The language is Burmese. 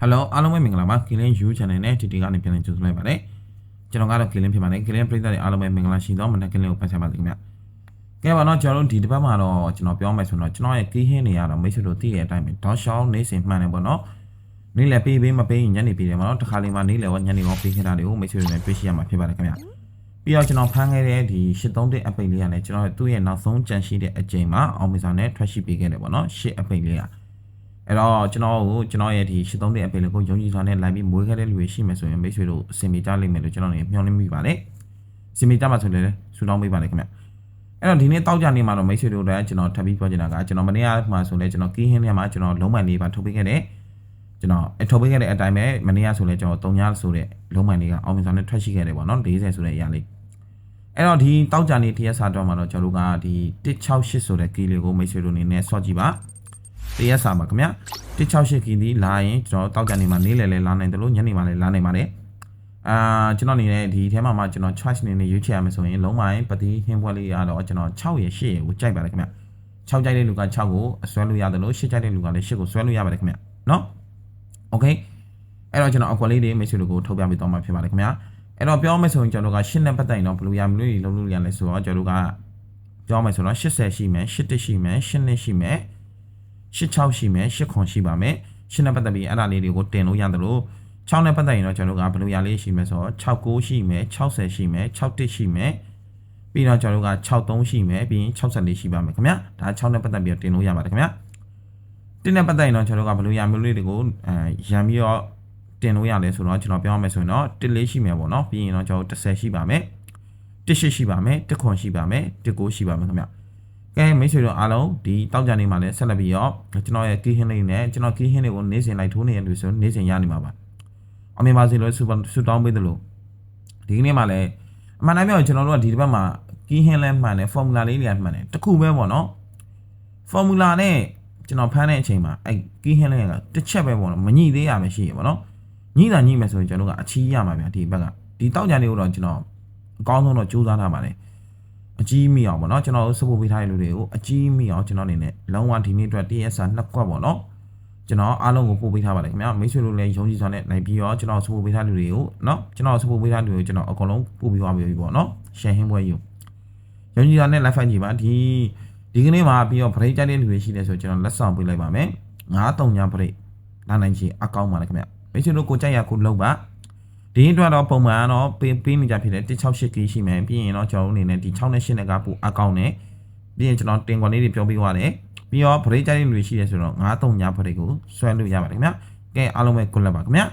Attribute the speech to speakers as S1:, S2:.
S1: ဟယ်လိုအားလုံးပဲမင်္ဂလာပါ Killing You Channel နဲ့ TT ကနေပြန်လည်ကြိုဆိုလိုက်ပါတယ်ကျွန်တော်ကတော့ Killing ဖြစ်ပါတယ် Killing ပရိသတ်တွေအားလုံးပဲမင်္ဂလာရှိသောမနက် Killing ကိုပတ်ဆက်ပါလိမ့်မယ်ကဲပါတော့ကျွန်တော်တို့ဒီတစ်ပတ်မှာတော့ကျွန်တော်ပြောမယ်ဆိုတော့ကျွန်တော်ရဲ့ key hint တွေကတော့မိတ်ဆွေတို့သိတဲ့အတိုင်းပဲဒေါရှောင်းနေစဉ်မှန်တယ်ပေါ့နော်နေ့လည်ပေးပေးမပေးရင်ညနေပေးတယ်ပေါ့နော်တစ်ခါလေးမှနေ့လည်ရောညနေရောပေးခဲ့တာတွေကိုမိတ်ဆွေတို့လည်းတွေ့ရှိရမှာဖြစ်ပါတယ်ခင်ဗျပြီးတော့ကျွန်တော်ဖမ်းခဲ့တဲ့ဒီ831အပိတ်လေးကလည်းကျွန်တော်သူ့ရဲ့နောက်ဆုံးကြံရှိတဲ့အချိန်မှာအောင်မီစာနဲ့ထွက်ရှိပေးခဲ့တယ်ပေါ့နော်8အပိတ်လေးက အဲ့တော့ကျွန်တော်ကိုကျွန်တော်ရဲ့ဒီ83တဲ့အပေလေးကိုယုံကြည်စွာနဲ့လိုက်ပြီးမွေးခဲ့တဲ့လူတွေရှိမယ်ဆိုရင်မိတ်ဆွေတို့အစင်ပြေကြလိမ့်မယ်လို့ကျွန်တော်နေမျှော်လင့်မိပါတယ်။စင်ပြေကြမှာဆိုလည်းဆူတောင်းပေးပါလေခင်ဗျ။အဲ့တော့ဒီနေ့တောက်ကြနေမှာတော့မိတ်ဆွေတို့လည်းကျွန်တော်ထပ်ပြီးပြောချင်တာကကျွန်တော်မနေ့ကမှဆိုလည်းကျွန်တော်ကီးဟင်းထဲမှာကျွန်တော်လုံးမှန်လေးပါထုတ်ပေးခဲ့တယ်။ကျွန်တော်အထုတ်ပေးခဲ့တဲ့အတိုင်းပဲမနေ့ကဆိုလည်းကျွန်တော်3ညဆိုတဲ့လုံးမှန်လေးကအောင်မြင်စွာနဲ့ထွက်ရှိခဲ့တယ်ပေါ့နော်40ဆိုတဲ့အရာလေး။အဲ့တော့ဒီတောက်ကြနေတရက်စာတော့မှာတော့ကျွန်တော်တို့ကဒီ168ဆိုတဲ့ကီးလေးကိုမိတ်ဆွေတို့အနေနဲ့ဆော့ကြည့်ပါ။ တရက်စာပါခင်ဗျာ။168ကီဒီလာရင်ကျွန်တော်တောက်ကြနေမှာနေ့လည်လဲလာနိုင်တယ်လို့ညနေမှာလဲလာနိုင်ပါတယ်အာကျွန်တော်အနေနဲ့ဒီထဲမှာမှကျွန်တော် choice အနေနဲ့ရွေးချယ်ရမယ်ဆိုရင်လုံးမိုင်းပတိဟင်းပွဲလေးရတော့ကျွန်တော်6ရ8ရကိုကြိုက်ပါတယ်ခင်ဗျ6ကြိုက်တဲ့လူက6ကိုဆွဲလို့ရတယ်လို့8ကြိုက်တဲ့လူကလည်း8ကိုဆွဲလို့ရပါတယ်ခင်ဗျနော် okay အဲ့တော့ကျွန်တော်အကွက်လေးတွေမိတ်ဆွေတို့ကိုထုတ်ပြပေးတော့မှာဖြစ်ပါတယ်ခင်ဗျအဲ့တော့ပြောမယ်ဆိုရင်ကျွန်တော်တို့က8နဲ့ပတ်သက်ရင်တော့ဘယ်လိုရမလို့လုံးလို့ရလဲဆိုတော့ကျွန်တော်တို့ကပြောမယ်ဆိုတော့80ရှိမယ်81ရှိမယ်8နှစ်ရှိမယ် 86ရှိမယ်8ခွန်ရှိပါမယ်8နဲ့ပတ်သက်ပြီးအဲ့ဒါလေးတွေကိုတင်လို့ရတယ်လို့6နဲ့ပတ်သက်ရင်တော့ကျွန်တော်တို့ကဘယ်လိုရလေးရှိမယ်ဆိုတော့69ရှိမယ်60ရှိမယ်61ရှိမယ်ပြီးတော့ကျွန်တော်တို့က63ရှိမယ်ပြီးရင်64ရှိပါမယ်ခင်ဗျာဒါ6နဲ့ပတ်သက်ပြီးတော့တင်လို့ရပါတယ်ခင်ဗျာတင်းနဲ့ပတ်သက်ရင်တော့ကျွန်တော်တို့ကဘယ်လိုရမျိုးလေးတွေကိုအဲရံပြီးတော့တင်လို့ရလဲဆိုတော့ကျွန်တော်ပြောရမယ်ဆိုရင်တော့1လေးရှိမယ်ပေါ့နော်ပြီးရင်တော့ကျွန်တော်တို့10ရှိပါမယ်1ရှိရှိပါမယ်1ခွန်ရှိပါမယ်1ကိုရှိပါမယ်ခင်ဗျာ ကဲမိတ်ဆွေတို့အားလုံးဒီတောက်ကြနေမှာလည်းဆက်လက်ပြီးတော့ကျွန်တော်ရဲ့ key hint လေးနဲ့ကျွန်တော် key hint တွေကိုနေ့စဉ်လိုက်ထိုးနေရလို့ဆိုနေ့စဉ်ရနေမှာပါအမေပါစီလို့စူပါစူတောင်းပေးတယ်လို့ဒီကနေ့မှလည်းအမှန်တိုင်းပြောရင်ကျွန်တော်တို့ကဒီတစ်ပတ်မှာ key hint လဲမှန်တယ် formula လေးတွေကမှန်တယ်တခုပဲပေါ့နော် formula နဲ့ကျွန်တော်ဖမ်းတဲ့အချိန်မှာအဲ့ key hint လဲကတစ်ချက်ပဲပေါ့နော်မညှိသေးရမယ်ရှိရပေါ့နော်ညှိတာညှိမယ်ဆိုရင်ကျွန်တော်တို့ကအချီးရမှာဗျာဒီဘက်ကဒီတောက်ကြနေလို့တော့ကျွန်တော်အကောင်းဆုံးတော့ကြိုးစားထားပါတယ် အကြီးမိအောင်ပေါ့နော်ကျွန်တော်တို့စပို့ပေးထားတဲ့လူတွေကိုအကြီးမိအောင်ကျွန်တော်အနေနဲ့လုံးဝဒီနေ့အတွက် TSA နှစ်ကွက်ပေါ့နော်ကျွန်တော်အားလုံးကိုပို့ပေးထားပါတယ်ခင်ဗျာမိတ်ဆွေတို့လည်းယုံကြည်စွာနဲ့နိုင်ပြီးတော့ကျွန်တော်စပို့ပေးထားတဲ့လူတွေကိုနော်ကျွန်တော်စပို့ပေးထားတဲ့လူတွေကိုကျွန်တော်အကုန်လုံးပို့ပေးသွားပြီပေါ့နော်ရှယ်ဟင်းပွဲယူယုံကြည်စွာနဲ့ live fight ကြည့်ပါဒီဒီကနေ့မှာပြီးတော့ break ကြတဲ့လူတွေရှိတယ်ဆိုကျွန်တော်လက်ဆောင်ပေးလိုက်ပါမယ်9-3ည break လာနိုင်ချေအကောင်းပါလေခင်ဗျာမိတ်ဆွေတို့ကိုကြိုက်ရခုလုံးပါ ဒီအတွက်တော့ပုံမှန်ကတော့ပေးပေးနေကြဖြစ်တဲ့168 kg ရှိမယ်ပြီးရင်တော့ကျွန်တော်တို့အနေနဲ့ဒီ6နဲ့8နဲ့ကပိုအကောင်းနဲ့ပြီးရင်ကျွန်တော်တင်ခွန်လေးတွေပြောပေးသွားတယ်ပြီးတော့ break ကြတဲ့လူတွေရှိတယ်ဆိုတော့9-3ည break ကိုဆွဲလို့ရပါတယ်ခင်ဗျာကဲအားလုံးပဲ good luck ပါခင်ဗျာ